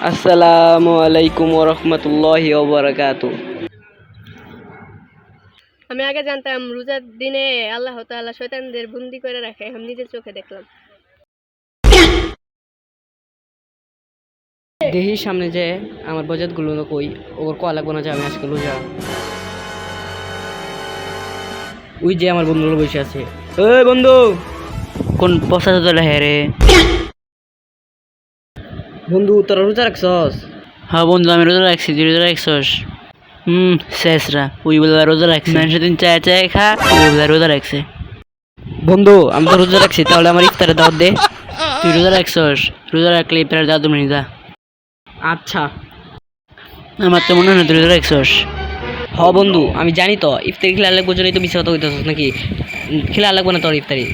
আসসালামু আলাইকুম ওবরাকাত আমি আগে জানতাম রোজার দিনে আল্লাহ তাআলা শয়তানদের বন্দি করে রাখে আমি নিজের চোখে দেখলাম। দেহির সামনে যে আমার বজাতগুলো কই ওর কয়া লাগবো না যে আমি আজকে লুজা ওই যে আমার বন্ধুগুলো বসে আছে। ওই বন্ধু! কোন পশ্চাৎ তোলা হ্যাঁ রে? বন্ধু তোরা রোজা রাখছস? হ্যাঁ বন্ধু আমি রোজা রাখছি তুই রোজা রাখছস? হুম শেষরা ওই বলে রোজা রাখছি। মানুষের দিন চায় চায় খা ওই বলে রোজা রাখছে। বন্ধু আমি তো রোজা রাখছি তাহলে আমার ইফতারে দাওয়াত দে। তুই রোজা রাখছস? রোজা রাখলে প্রায় দাদু মিনি যা আচ্ছা। আমার তো মনে হয় না তুই রোজা রাখছস। হ বন্ধু আমি জানি তো ইফতারি খেলা লাগবো জন্যই তো মিশা কথা কইতেছস নাকি? খেলা লাগবো না তোর ইফতারি।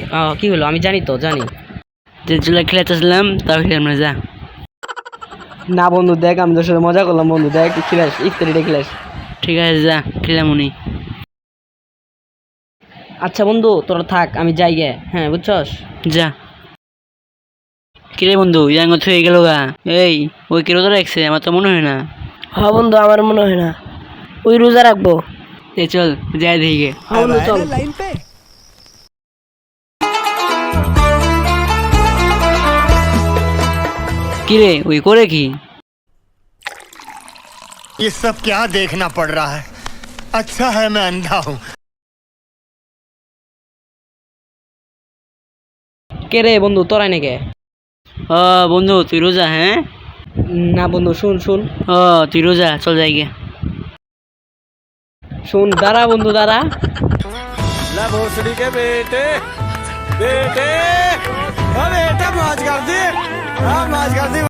কি হলো? আমি জানি তো জানি। যে চুলা খেলাতেছিলাম তাও খেলাম না যা। না বন্ধু দেখ আমি তোর সাথে মজা করলাম বন্ধু দেখ তুই খেলাস ইফতারিটা খেলাস ঠিক আছে যা খেলাম উনি। আচ্ছা বন্ধু তোরা থাক আমি যাই গে। হ্যাঁ বুঝছস? যা। কিরে বন্ধু ইয়াঙ্গ হয়ে গেল গা। এই ওই কি রোজা রাখছে? আমার তো মনে হয় না। হ্যাঁ বন্ধু আমার মনে হয় না। ওই রোজা রাখব। এই চল যাই দেখি গে। হ্যাঁ বন্ধু চল। কিরে ওই করে কি? ये सब क्या देखना पड़ रहा है? अच्छा है मैं अंधा हूँ। কে রে বন্ধু তোরাই নাকি ও বন্ধু তুই রোজা হ্যাঁ? না বন্ধু শুন শুন। ও তুই রোজা চল যাই গে। শুন দাঁড়া বন্ধু দাঁড়া। ला भोसड़ी के बेटे बेटे अब बेटा माज कर दे हाँ माज कर दे